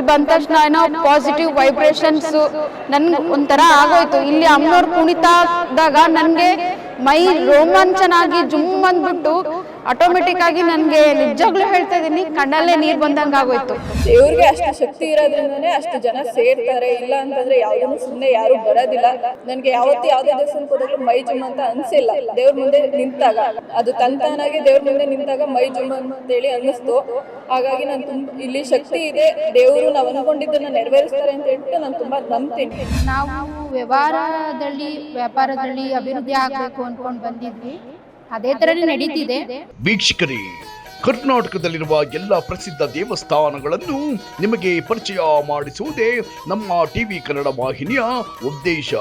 ಇಲ್ಲಿ ಬಂದ ತಕ್ಷಣ ಏನೋ ಪಾಸಿಟಿವ್ ವೈಬ್ರೇಷನ್ಸ್ ನನ್ಗೆ ಒಂಥರ ಆಗೋಯ್ತು. ಇಲ್ಲಿ ಅಮ್ಮನವ್ರು ಕುಣಿತಾದಾಗ ನನಗೆ ಮೈ ರೋಮಾಂಚನಾಗಿ ಜುಮ್ ಅಂದ್ಬಿಟ್ಟು ಆಟೋಮೆಟಿಕ್ ಆಗಿ ನನಗೆ ನಿಜವಾಗ್ಲೂ ಹೇಳ್ತಾ ಇದ್ದೀನಿ ಕಣ್ಣಲ್ಲೇ ನೀರು ಬಂದಂಗೆ ಆಗೋಯ್ತು. ದೇವ್ರಿಗೆ ಅಷ್ಟು ಶಕ್ತಿ ಇರೋದ್ರಿಂದನೇ ಅಷ್ಟು ಜನ ಸೇರ್ತಾರೆ ಇಲ್ಲ ಅಂತಂದ್ರೆ ಯಾವ್ದನ್ನು ಸುಮ್ಮನೆ ಯಾರು ಬರೋದಿಲ್ಲ. ನನ್ಗೆ ಯಾವತ್ತು ಯಾವುದೇ ದೇವಸ್ಥಾನಕ್ಕೆ ಹೋದಾಗ್ಲೂ ಮೈ ಜುಮ್ ಅಂತ ಅನ್ಸಿಲ್ಲ. ದೇವ್ರ ಮುಂದೆ ನಿಂತಾಗ. ಅದು ತಂತಾನಾಗಿ ದೇವ್ರ ಮುಂದೆ ನಿಂತಾಗ ಮೈ ಜುಮ್ ಅಂತೇಳಿ ಅನ್ನಿಸ್ತು. ಹಾಗಾಗಿ ನಾನು ತುಂಬ ಇಲ್ಲಿ ಶಕ್ತಿ ಇದೆ. ದೇವರು ನಾವು ಅನ್ಕೊಂಡಿದ್ದನ್ನ ನೆರವೇರಿಸ್ತಾರೆ ಅಂತ ಹೇಳ್ಬಿಟ್ಟು ನಾನು ತುಂಬಾ ನಂಬ್ತೀನಿ. ನಾವು ವ್ಯವಹಾರದಲ್ಲಿ ವ್ಯಾಪಾರದಲ್ಲಿ ಅಭಿವೃದ್ಧಿ ಆಗಬೇಕು ಅನ್ಕೊಂಡು ಬಂದಿದ್ವಿ. ಅದೇ ತರನೇ ನಡೀತಿದೆ. ವೀಕ್ಷಕರೇ ಕರ್ನಾಟಕದಲ್ಲಿರುವ ಎಲ್ಲ ಪ್ರಸಿದ್ಧ ದೇವಸ್ಥಾನಗಳನ್ನು ನಿಮಗೆ ಪರಿಚಯ ಮಾಡಿಸುವುದೇ ನಮ್ಮ ಟಿವಿ ಕನ್ನಡ ವಾಹಿನಿಯ ಉದ್ದೇಶ.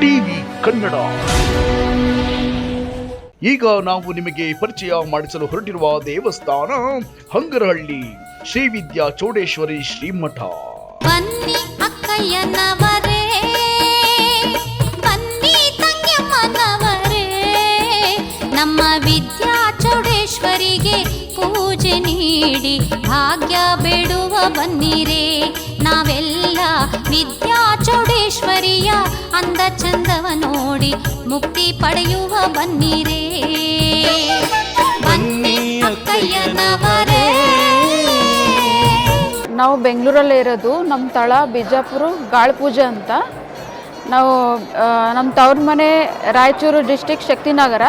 ಟಿವಿ ಕನ್ನಡ. ಈಗ ನಾವು ನಿಮಗೆ ಪರಿಚಯ ಮಾಡಿಸಲು ಹೊರಟಿರುವ ದೇವಸ್ಥಾನ ಹಂಗರಹಳ್ಳಿ ಶ್ರೀ ವಿದ್ಯಾ ಚೌಡೇಶ್ವರಿ ಶ್ರೀಮಠ. ಬನ್ನಿ ಅಕ್ಕಯ್ಯನವರೇ ಚೌಡೇಶ್ವರಿಗೆ ಪೂಜೆ ನೀಡಿ ಭಾಗ್ಯ ಬೇಡುವ ಬನ್ನಿರೇ. ನಾವೆಲ್ಲ ವಿದ್ಯಾ ಚೌಡೇಶ್ವರಿಯ ಅಂದ ಚಂದವ ನೋಡಿ ಮುಕ್ತಿ ಪಡೆಯುವ ಬನ್ನಿರೇ. ಬನ್ನಿ ನಾವು ಬೆಂಗಳೂರಲ್ಲಿ ಇರೋದು, ನಮ್ಮ ತಳ ಬಿಜಾಪುರ ಗಾಳಪೂಜೆ ಅಂತ. ನಾವು ನಮ್ಮ ತವ್ರ ಮನೆ ರಾಯಚೂರು ಡಿಸ್ಟಿಕ್ ಶಕ್ತಿನಗರ.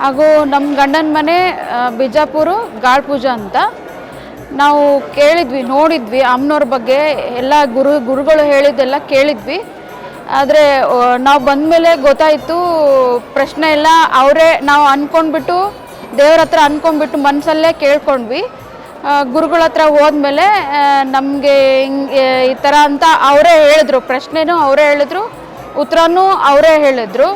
ಹಾಗೂ ನಮ್ಮ ಗಂಡನ ಮನೆ ಬಿಜಾಪುರ ಗಾಳಪೂಜೆ ಅಂತ. ನಾವು ಕೇಳಿದ್ವಿ, ನೋಡಿದ್ವಿ, ಅಮ್ಮನವ್ರ ಬಗ್ಗೆ ಎಲ್ಲ ಗುರು, ಗುರುಗಳು ಹೇಳಿದ್ದೆಲ್ಲ ಕೇಳಿದ್ವಿ. ಆದರೆ ನಾವು ಬಂದಮೇಲೆ ಗೊತ್ತಾಯಿತು, ಪ್ರಶ್ನೆ ಎಲ್ಲ ಅವರೇ ನಾವು ಅಂದ್ಕೊಂಡ್ಬಿಟ್ಟು ದೇವ್ರ ಹತ್ರ ಅಂದ್ಕೊಂಡ್ಬಿಟ್ಟು ಮನಸ್ಸಲ್ಲೇ ಕೇಳ್ಕೊಂಡ್ವಿ. ಗುರುಗಳ ಹತ್ರ ಹೋದ್ಮೇಲೆ ನಮಗೆ ಹಿಂಗೆ ಈ ಥರ ಅಂತ ಅವರೇ ಹೇಳಿದ್ರು. ಪ್ರಶ್ನೆನೂ ಅವರೇ ಹೇಳಿದ್ರು, ಉತ್ತರನೂ ಅವರೇ ಹೇಳಿದ್ರು.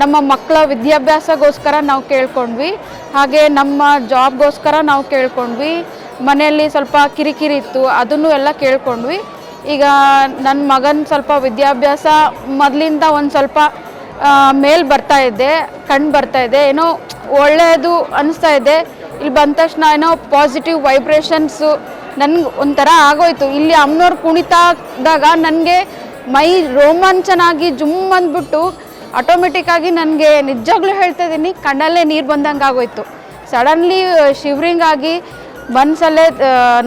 ನಮ್ಮ ಮಕ್ಕಳ ವಿದ್ಯಾಭ್ಯಾಸಗೋಸ್ಕರ ನಾವು ಕೇಳ್ಕೊಂಡ್ವಿ. ಹಾಗೆ ನಮ್ಮ ಜಾಬ್ಗೋಸ್ಕರ ನಾವು ಕೇಳ್ಕೊಂಡ್ವಿ. ಮನೆಯಲ್ಲಿ ಸ್ವಲ್ಪ ಕಿರಿಕಿರಿ ಇತ್ತು, ಅದನ್ನು ಎಲ್ಲ ಕೇಳ್ಕೊಂಡ್ವಿ. ಈಗ ನನ್ನ ಮಗನ ಸ್ವಲ್ಪ ವಿದ್ಯಾಭ್ಯಾಸ ಮೊದಲಿಂದ ಒಂದು ಸ್ವಲ್ಪ ಮೇಲ್ ಬರ್ತಾ ಇದೆ ಕಣ್ಣು ಬರ್ತಾ ಇದೆ, ಏನೋ ಒಳ್ಳೆಯದು ಅನಿಸ್ತಾ ಇದೆ. ಇಲ್ಲಿ ಬಂದ ತಕ್ಷಣ ಏನೋ ಪಾಸಿಟಿವ್ ವೈಬ್ರೇಷನ್ಸು ನನ್ಗೆ ಒಂಥರ ಆಗೋಯ್ತು. ಇಲ್ಲಿ ಅಮ್ಮನವ್ರು ಕುಣಿತಾದಾಗ ನನಗೆ ಮೈ ರೋಮಾಂಚನಾಗಿ ಜುಮ್ ಅಂದ್ಬಿಟ್ಟು ಆಟೋಮೆಟಿಕ್ ಆಗಿ ನನಗೆ ನಿಜವಾಗ್ಲೂ ಹೇಳ್ತಾ ಇದ್ದೀನಿ, ಕಣ್ಣಲ್ಲೇ ನೀರು ಬಂದಂಗೆ ಆಗೋಯ್ತು. ಸಡನ್ಲಿ ಶಿವರಿಂಗ್ ಆಗಿ ಮನಸಲ್ಲೇ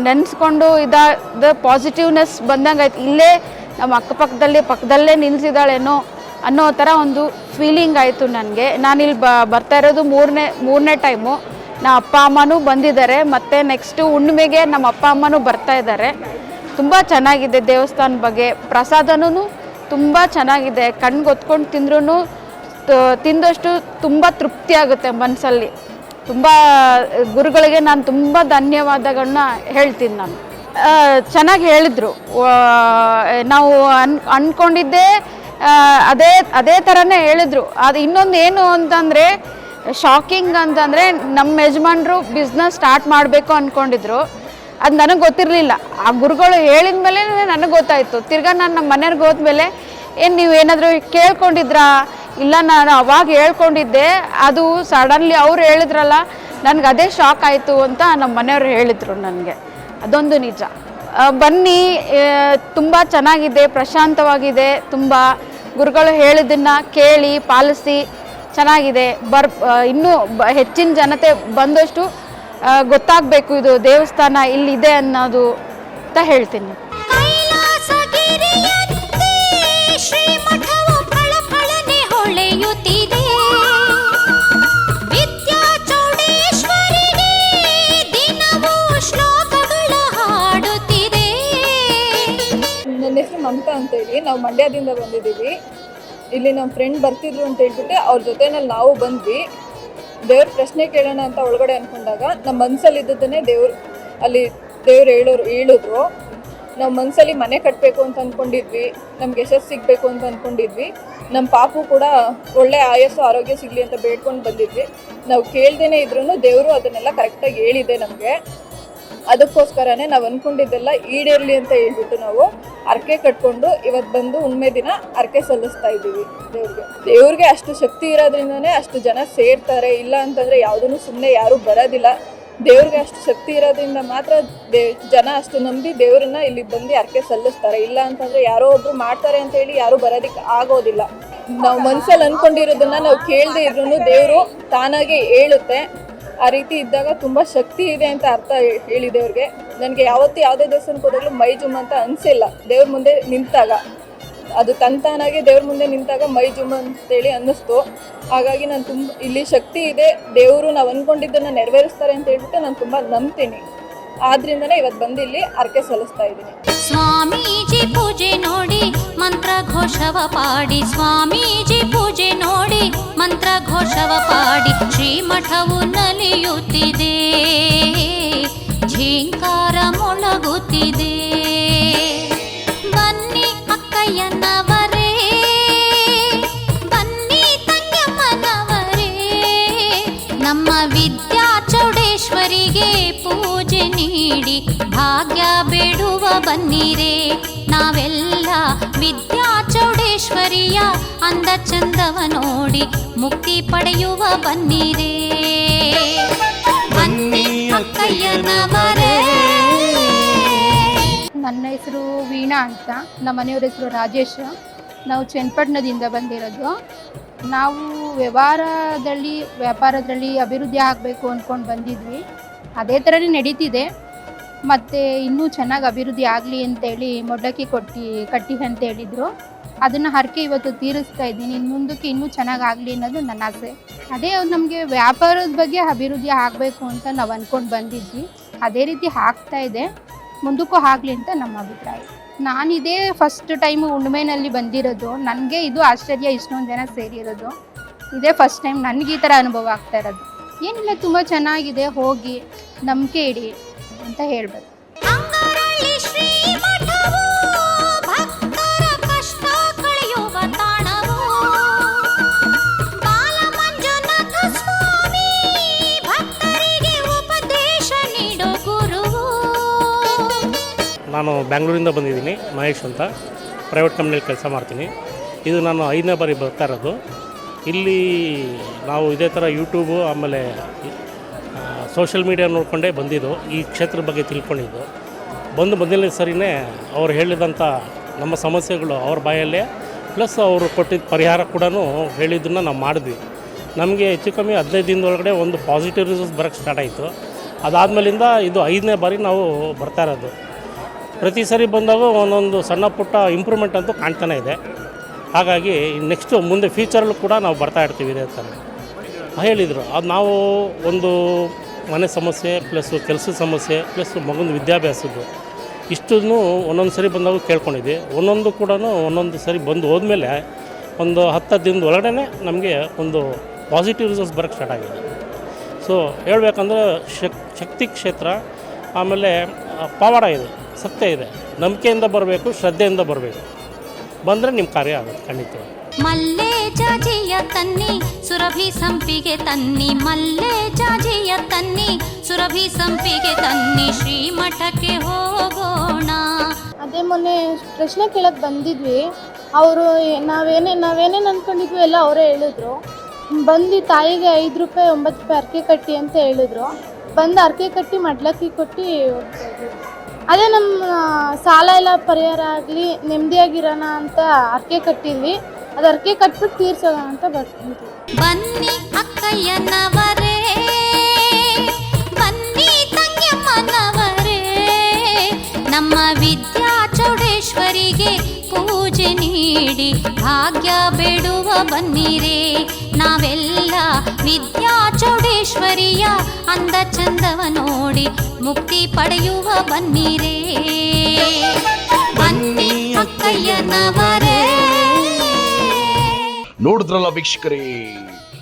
ನೆನೆಸ್ಕೊಂಡು ಇದಾದ ಪಾಸಿಟಿವ್ನೆಸ್ ಬಂದಂಗೆ ಆಯ್ತು. ಇಲ್ಲೇ ನಮ್ಮ ಅಕ್ಕಪಕ್ಕದಲ್ಲಿ, ಪಕ್ಕದಲ್ಲೇ ನಿಲ್ಲಿಸಿದಾಳೇನೋ ಅನ್ನೋ ಥರ ಒಂದು ಫೀಲಿಂಗ್ ಆಯಿತು ನನಗೆ. ನಾನಿಲ್ಲಿ ಬ, ಬರ್ತಾ ಇರೋದು ಮೂರನೇ ಮೂರನೇ ಟೈಮು ನಮ್ಮ ಅಪ್ಪ ಅಮ್ಮನೂ ಬಂದಿದ್ದಾರೆ, ಮತ್ತು ನೆಕ್ಸ್ಟು ಹುಣ್ಣಿಮೆಗೆ ನಮ್ಮ ಅಪ್ಪ ಅಮ್ಮನೂ ಬರ್ತಾ ಇದ್ದಾರೆ. ತುಂಬ ಚೆನ್ನಾಗಿದೆ ದೇವಸ್ಥಾನ ಬಗ್ಗೆ. ಪ್ರಸಾದನೂ ತುಂಬ ಚೆನ್ನಾಗಿದೆ. ಕಣ್ಗೆ ಹೊತ್ಕೊಂಡು ತಿಂದ್ರೂ ತಿಂದಷ್ಟು ತುಂಬ ತೃಪ್ತಿ ಆಗುತ್ತೆ ಮನಸ್ಸಲ್ಲಿ ತುಂಬ, ಗುರುಗಳಿಗೆ ನಾನು ತುಂಬ ಧನ್ಯವಾದಗಳನ್ನ ಹೇಳ್ತೀನಿ ನಾನು. ಚೆನ್ನಾಗಿ ಹೇಳಿದರು. ನಾವು ಅನ್ ಅಂದ್ಕೊಂಡಿದ್ದೆ ಅದೇ ಅದೇ ಥರನೇ ಹೇಳಿದರು. ಅದು ಇನ್ನೊಂದು ಏನು ಅಂತಂದರೆ ಶಾಕಿಂಗ್ ಅಂತಂದರೆ ನಮ್ಮ ಯಜಮಾನರು ಬಿಸ್ನೆಸ್ ಸ್ಟಾರ್ಟ್ ಮಾಡಬೇಕು ಅಂದ್ಕೊಂಡಿದ್ರು ಅದು ನನಗೆ ಗೊತ್ತಿರಲಿಲ್ಲ. ಆ ಗುರುಗಳು ಹೇಳಿದ ಮೇಲೆ ನನಗೆ ಗೊತ್ತಾಯಿತು. ತಿರ್ಗಾ ನಾನು ನಮ್ಮ ಮನೆಯವ್ರಿಗೆ ಹೋದ್ಮೇಲೆ, ಏನು ನೀವು ಏನಾದರೂ ಕೇಳ್ಕೊಂಡಿದ್ರಾ? ಇಲ್ಲ, ನಾನು ಅವಾಗ ಹೇಳ್ಕೊಂಡಿದ್ದೆ. ಅದು ಸಡನ್ಲಿ ಅವ್ರು ಹೇಳಿದ್ರಲ್ಲ, ನನಗೆ ಅದೇ ಶಾಕ್ ಆಯಿತು ಅಂತ ನಮ್ಮ ಮನೆಯವರು ಹೇಳಿದರು ನನಗೆ. ಅದೊಂದು ನಿಜ. ಬನ್ನಿ ತುಂಬ ಚೆನ್ನಾಗಿದೆ, ಪ್ರಶಾಂತವಾಗಿದೆ, ತುಂಬ ಗುರುಗಳು ಹೇಳಿದ್ದನ್ನು ಕೇಳಿ, ಪಾಲಿಸಿ, ಚೆನ್ನಾಗಿದೆ. ಬರ್ ಇನ್ನೂ ಹೆಚ್ಚಿನ ಜನತೆ ಬಂದಷ್ಟು ಗೊತ್ತಾಗಬೇಕು ಇದು ದೇವಸ್ಥಾನ ಇಲ್ಲಿದೆ ಅನ್ನೋದು ಅಂತ ಹೇಳ್ತೀನಿ. ಕೈಲಾಸಗಿರಿಯಂತೆ ಶ್ರೀಮಠವು ಫಳಫಳನೆ ಹೊಳೆಯುತ್ತಿದೆ. ವಿದ್ಯಾ ದಿನವೂ ಶ್ಲೋಕಗಳ ಹಾಡುತ್ತಿದೆ. ನನ್ನ ಹೆಸರು ಮಮತಾ ಅಂತೇಳಿ. ನಾವು ಮಂಡ್ಯದಿಂದ ಬಂದಿದ್ದೀವಿ. ಇಲ್ಲಿ ನಮ್ಮ ಫ್ರೆಂಡ್ ಬರ್ತಿದ್ರು ಅಂತ ಹೇಳ್ಬಿಟ್ಟು ಅವ್ರ ಜೊತೆನಲ್ಲಿ ನಾವು ಬಂದ್ವಿ. ದೇವ್ರ ಪ್ರಶ್ನೆ ಕೇಳೋಣ ಅಂತ ಒಳಗಡೆ ಅನ್ಕೊಂಡಾಗ ನಮ್ಮ ಮನಸ್ಸಲ್ಲಿ ಇದ್ದದನ್ನೇ ದೇವ್ರು ಅಲ್ಲಿ ದೇವ್ರು ಹೇಳೋರು ಹೇಳಿದ್ರು. ನಾವು ಮನಸ್ಸಲ್ಲಿ ಮನೆ ಕಟ್ಟಬೇಕು ಅಂತ ಅಂದ್ಕೊಂಡಿದ್ವಿ ನಮ್ಗೆ ಯಶಸ್ಸು ಸಿಗಬೇಕು ಅಂತ ಅಂದ್ಕೊಂಡಿದ್ವಿ ನಮ್ಮ ಪಾಪು ಕೂಡ ಒಳ್ಳೆ ಆಯಸ್ಸು, ಆರೋಗ್ಯ ಸಿಗಲಿ ಅಂತ ಬೇಡ್ಕೊಂಡು ಬಂದಿದ್ವಿ. ನಾವು ಕೇಳ್ದೇನೆ ಇದ್ರೂ ದೇವರು ಅದನ್ನೆಲ್ಲ ಕರೆಕ್ಟಾಗಿ ಹೇಳಿದೆ ನಮಗೆ. ಅದಕ್ಕೋಸ್ಕರನೇ ನಾವು ಅನ್ಕೊಂಡಿದ್ದೆಲ್ಲ ಈಡೇರ್ಲಿ ಅಂತ ಹೇಳ್ಬಿಟ್ಟು ನಾವು ಅರ್ಕೆ ಕಟ್ಕೊಂಡು ಇವತ್ತು ಬಂದು ಹುಣ್ಮೆ ದಿನ ಅರ್ಕೆ ಸಲ್ಲಿಸ್ತಾ ಇದ್ದೀವಿ ದೇವ್ರಿಗೆ. ದೇವ್ರಿಗೆ ಅಷ್ಟು ಶಕ್ತಿ ಇರೋದ್ರಿಂದನೇ ಅಷ್ಟು ಜನ ಸೇರ್ತಾರೆ. ಇಲ್ಲ ಅಂತಂದರೆ ಯಾವುದೂ ಸುಮ್ಮನೆ ಯಾರು ಬರೋದಿಲ್ಲ. ದೇವ್ರಿಗೆ ಅಷ್ಟು ಶಕ್ತಿ ಇರೋದ್ರಿಂದ ಮಾತ್ರ ದೇ, ಜನ ಅಷ್ಟು ನಂಬಿ ದೇವ್ರನ್ನ ಇಲ್ಲಿ ಬಂದು ಅರ್ಕೆ ಸಲ್ಲಿಸ್ತಾರೆ. ಇಲ್ಲ ಅಂತಂದರೆ ಯಾರೋ ಒಬ್ರು ಮಾಡ್ತಾರೆ ಅಂತ ಹೇಳಿ ಯಾರೂ ಬರೋದಕ್ಕೆ ಆಗೋದಿಲ್ಲ. ನಾವು ಮನ್ಸಲ್ಲಿ ಅನ್ಕೊಂಡಿರೋದನ್ನ ನಾವು ಕೇಳದೆ ಇದ್ರೂ ದೇವರು ತಾನಾಗೆ ಹೇಳುತ್ತೆ. ಆ ರೀತಿ ಇದ್ದಾಗ ತುಂಬ ಶಕ್ತಿ ಇದೆ ಅಂತ ಅರ್ಥ ಹೇಳಿದೆ ಅವ್ರಿಗೆ. ನನಗೆ ಯಾವತ್ತೂ ಯಾವುದೇ ದೇವಸ್ಥಾನಕ್ಕೆ ಹೋದಾಗಲೂ ಮೈ ಜುಮ್ ಅಂತ ಅನಿಸಿಲ್ಲ. ದೇವ್ರ ಮುಂದೆ ನಿಂತಾಗ. ಅದು ತಂತಾನಾಗೆ ದೇವ್ರ ಮುಂದೆ ನಿಂತಾಗ ಮೈ ಜುಮ್ ಅಂತೇಳಿ ಅನ್ನಿಸ್ತು. ಹಾಗಾಗಿ ನಾನು ತುಂಬ, ಇಲ್ಲಿ ಶಕ್ತಿ ಇದೆ, ದೇವರು ನಾವು ಅಂದ್ಕೊಂಡಿದ್ದನ್ನು ನೆರವೇರಿಸ್ತಾರೆ ಅಂತ ಹೇಳ್ಬಿಟ್ಟು ನಾನು ತುಂಬ ನಂಬ್ತೀನಿ. ಆದ್ರಿಂದನೇ ಇವತ್ತು ಬಂದು ಇಲ್ಲಿ ಅರ್ಕೆ ಸಲ್ಲಿಸ್ತಾ ಇದ್ದೀನಿ. ಸ್ವಾಮೀಜಿ ಪೂಜೆ ನೋಡಿ ಮಂತ್ರ ಘೋಷವ ಪಾಡಿ. ಸ್ವಾಮೀಜಿ ಪೂಜೆ ನೋಡಿ ಮಂತ್ರ ಘೋಷವ ಪಾಡಿ. ಶ್ರೀಮಠವು ನಲಿಯುತ್ತಿದೆ ಝೀಂಕಾರ ಮೊಳಗುತ್ತಿದೆ. ಬನ್ನಿ ಅಕ್ಕಯ್ಯನವರೇ, ಬನ್ನಿ ತಂಗಮ್ಮನವರೇ ನಮ್ಮ ವಿದ್ಯಾ ಚೌಡೇಶ್ವರಿಗೆ ಪೂಜೆ ನೀಡಿ, ಭಾಗ್ಯ ಬೇಡುವ ಬನ್ನಿರೇ. ನಾವೆಲ್ಲ ವಿದ್ಯಾ ಚೌಡೇಶ್ವರಿಯ ಅಂದ ಚಂದವ ನೋಡಿ ಮುಕ್ತಿ ಪಡೆಯುವ ಬನ್ನಿರೆ. ಬನ್ನಿ ನನ್ನ ಹೆಸರು ವೀಣಾ ಅಂತ. ನಮ್ಮ ಮನೆಯವ್ರ ಹೆಸರು ರಾಜೇಶ್. ನಾವು ಚನ್ನಪಟ್ಟಣದಿಂದ ಬಂದಿರೋದು. ನಾವು ವ್ಯವಹಾರದಲ್ಲಿ, ವ್ಯಾಪಾರದಲ್ಲಿ ಅಭಿವೃದ್ಧಿ ಆಗಬೇಕು ಅಂದ್ಕೊಂಡು ಬಂದಿದ್ವಿ. ಅದೇ ಥರನೇ ನಡೀತಿದೆ. ಮತ್ತು ಇನ್ನೂ ಚೆನ್ನಾಗಿ ಅಭಿವೃದ್ಧಿ ಆಗಲಿ ಅಂತೇಳಿ ಮೊಡ್ಲಕ್ಕಿ ಕೊಟ್ಟು, ಕಟ್ಟಿ ಅಂತ ಹೇಳಿದರು. ಅದನ್ನು ಹರಕೆ ಇವತ್ತು ತೀರಿಸ್ತಾ ಇದ್ದೀನಿ. ಇನ್ನು ಮುಂದಕ್ಕೆ ಇನ್ನೂ ಚೆನ್ನಾಗಿ ಅನ್ನೋದು ನನ್ನ ಆಸೆ. ಅದೇ ನಮಗೆ ವ್ಯಾಪಾರದ ಬಗ್ಗೆ ಅಭಿವೃದ್ಧಿ ಆಗಬೇಕು ಅಂತ ನಾವು ಅಂದ್ಕೊಂಡು ಬಂದಿದ್ವಿ. ಅದೇ ರೀತಿ ಆಗ್ತಾ ಇದೆ. ಮುಂದಕ್ಕೂ ಆಗಲಿ ಅಂತ ನಮ್ಮ ಅಭಿಪ್ರಾಯ. ಇದೇ ಫಸ್ಟ್ ಟೈಮ್ ಹುಣ್ಣಿಮೆನಲ್ಲಿ ಬಂದಿರೋದು. ನನಗೆ ಇದು ಆಶ್ಚರ್ಯ, ಇಷ್ಟೊಂದು ಜನ ಸೇರಿರೋದು. ಇದೇ ಫಸ್ಟ್ ಟೈಮ್ ನನಗೆ ಈ ಥರ ಅನುಭವ ಆಗ್ತಾ ಇರೋದು. ಏನಿಲ್ಲ, ತುಂಬ ಚೆನ್ನಾಗಿದೆ. ಹೋಗಿ, ನಂಬಿಕೆ ಇಡಿ ಅಂತ ಹೇಳ್ಬೇಕು ನಾನು ಬ್ಯಾಂಗ್ಳೂರಿಂದ ಬಂದಿದ್ದೀನಿ, ಮಹೇಶ್ ಅಂತ. ಪ್ರೈವೇಟ್ ಕಂಪ್ನಿಯಲ್ಲಿ ಕೆಲಸ ಮಾಡ್ತೀನಿ. ಇದು ನಾನು ಐದನೇ ಬಾರಿ ಬರ್ತಾ ಇರೋದು. ಇಲ್ಲಿ ನಾವು ಇದೇ ಥರ ಯೂಟ್ಯೂಬು ಆಮೇಲೆ ಸೋಷಿಯಲ್ ಮೀಡಿಯಾ ನೋಡಿಕೊಂಡೇ ಬಂದಿದ್ದು. ಈ ಕ್ಷೇತ್ರದ ಬಗ್ಗೆ ತಿಳ್ಕೊಂಡಿದ್ದು. ಬಂದು ಮೊದಲನೇ ಸರಿನೇ ಅವ್ರು ಹೇಳಿದಂಥ ನಮ್ಮ ಸಮಸ್ಯೆಗಳು ಅವ್ರ ಬಾಯಲ್ಲೇ ಪ್ಲಸ್ ಅವರು ಕೊಟ್ಟಿದ್ದ ಪರಿಹಾರ ಕೂಡ ಹೇಳಿದ್ದನ್ನು ನಾವು ಮಾಡಿದ್ವಿ. ನಮಗೆ ಹೆಚ್ಚು ಕಮ್ಮಿ ಹದಿನೈದು ದಿನದೊಳಗಡೆ ಒಂದು ಪಾಸಿಟಿವ್ ರಿಸಲ್ಟ್ಸ್ ಬರೋಕ್ಕೆ ಸ್ಟಾರ್ಟ್ ಆಯಿತು. ಅದಾದಮೇಲಿಂದ ಇದು ಐದನೇ ಬಾರಿ ನಾವು ಬರ್ತಾ ಇರೋದು. ಪ್ರತಿ ಸರಿ ಬಂದಾಗ ಒಂದೊಂದು ಸಣ್ಣ ಪುಟ್ಟ ಇಂಪ್ರೂವ್ಮೆಂಟ್ ಅಂತೂ ಕಾಣ್ತಾನೆ ಇದೆ. ಹಾಗಾಗಿ ನೆಕ್ಸ್ಟು ಮುಂದೆ ಫ್ಯೂಚರಲ್ಲೂ ಕೂಡ ನಾವು ಬರ್ತಾ ಇರ್ತೀವಿ ಇದೇ ಥರ ಹೇಳಿದರು. ಅದು ನಾವು ಒಂದು ಮನೆ ಸಮಸ್ಯೆ ಪ್ಲಸ್ಸು ಕೆಲಸದ ಸಮಸ್ಯೆ ಪ್ಲಸ್ ಮಗನ ವಿದ್ಯಾಭ್ಯಾಸದ್ದು. ಇಷ್ಟನ್ನು ಒಂದೊಂದು ಸರಿ ಬಂದಾಗ ಕೇಳ್ಕೊಂಡಿದ್ವಿ. ಒಂದೊಂದು ಕೂಡ ಒಂದೊಂದು ಸರಿ ಬಂದು ಹೋದ್ಮೇಲೆ ಒಂದು ಹತ್ತು ದಿನದ ಒಳಗಡೆ ನಮಗೆ ಒಂದು ಪಾಸಿಟಿವ್ ರಿಸಲ್ಟ್ಸ್ ಬರೋಕ್ಕೆ ಸ್ಟಾರ್ಟ್ ಆಗಿದೆ. ಸೊ ಹೇಳ್ಬೇಕಂದ್ರೆ ಶಕ್, ಶಕ್ತಿ ಕ್ಷೇತ್ರ, ಆಮೇಲೆ ಪವಾಡ ಇದೆ. ಸತ್ಯ ಇದೆ. ನಂಬಿಕೆಯಿಂದ ಬರಬೇಕು ಶ್ರದ್ಧೆಯಿಂದ ಬರಬೇಕು. ಬಂದರೆ ನಿಮ್ಮ ಕಾರ್ಯ ಆಗುತ್ತೆ ಖಂಡಿತ. ಮಲ್ಲೆ ಜಾಜಿಯ ತನ್ನಿ ಸುರಭಿ ಸಂಪಿಗೆ ತನ್ನಿ ಮಲ್ಲೆ ಜಾಜಿಯ ತನ್ನಿ ಸುರಭಿ ಸಂಪಿಗೆ ತನ್ನಿ ಶ್ರೀಮಠಕ್ಕೆ ಹೋಗೋಣ. ಅದೇ ಮೊನ್ನೆ ಪ್ರಶ್ನೆ ಕೇಳಕ್ಕೆ ಬಂದಿದ್ವಿ. ಅವರು ನಾವೇನೇ ನಾವೇನೇನು ಅನ್ಕೊಂಡಿದ್ವಿ ಎಲ್ಲ ಅವರೇ ಹೇಳಿದ್ರು. ಬಂದು ತಾಯಿಗೆ ಐದು ರೂಪಾಯಿ ಒಂಬತ್ತು ರೂಪಾಯಿ ಅರ್ಕೆ ಕಟ್ಟಿ ಅಂತ ಹೇಳಿದ್ರು. ಬಂದು ಅರ್ಕೆ ಕಟ್ಟಿ ಮಡ್ಲಕ್ಕಿ ಕೊಟ್ಟು. ಅದೇ ನಮ್ಮ ಸಾಲ ಎಲ್ಲ ಪರಿಹಾರ ಆಗಲಿ, ನೆಮ್ಮದಿಯಾಗಿರೋಣ ಅಂತ ಅರ್ಕೆ ಕಟ್ಟಿದ್ವಿ. ಅದು ಅರ್ಕೆ ಕಟ್ಬಿಟ್ಟು ತೀರ್ಸೋಣ ಅಂತ ಬರ್ತೀವಿ ಬನ್ನಿ ಅಕ್ಕಯ್ಯನವರೇ. ನೀಡಿ ಭಾಗ್ಯ ಬೇಡುವ ಬನ್ನಿರೇ. ನಾವೆಲ್ಲ ವಿದ್ಯಾ ಚೌಡೇಶ್ವರಿಯ ಅಂದ ಚಂದವ ನೋಡಿ ಮುಕ್ತಿ ಪಡೆಯುವ ಬನ್ನಿರೇ. ಬನ್ನಿ ಅಕ್ಕಯ್ಯನವರೇ. ನೋಡಿದ್ರಲ್ಲ ವೀಕ್ಷಕರೇ?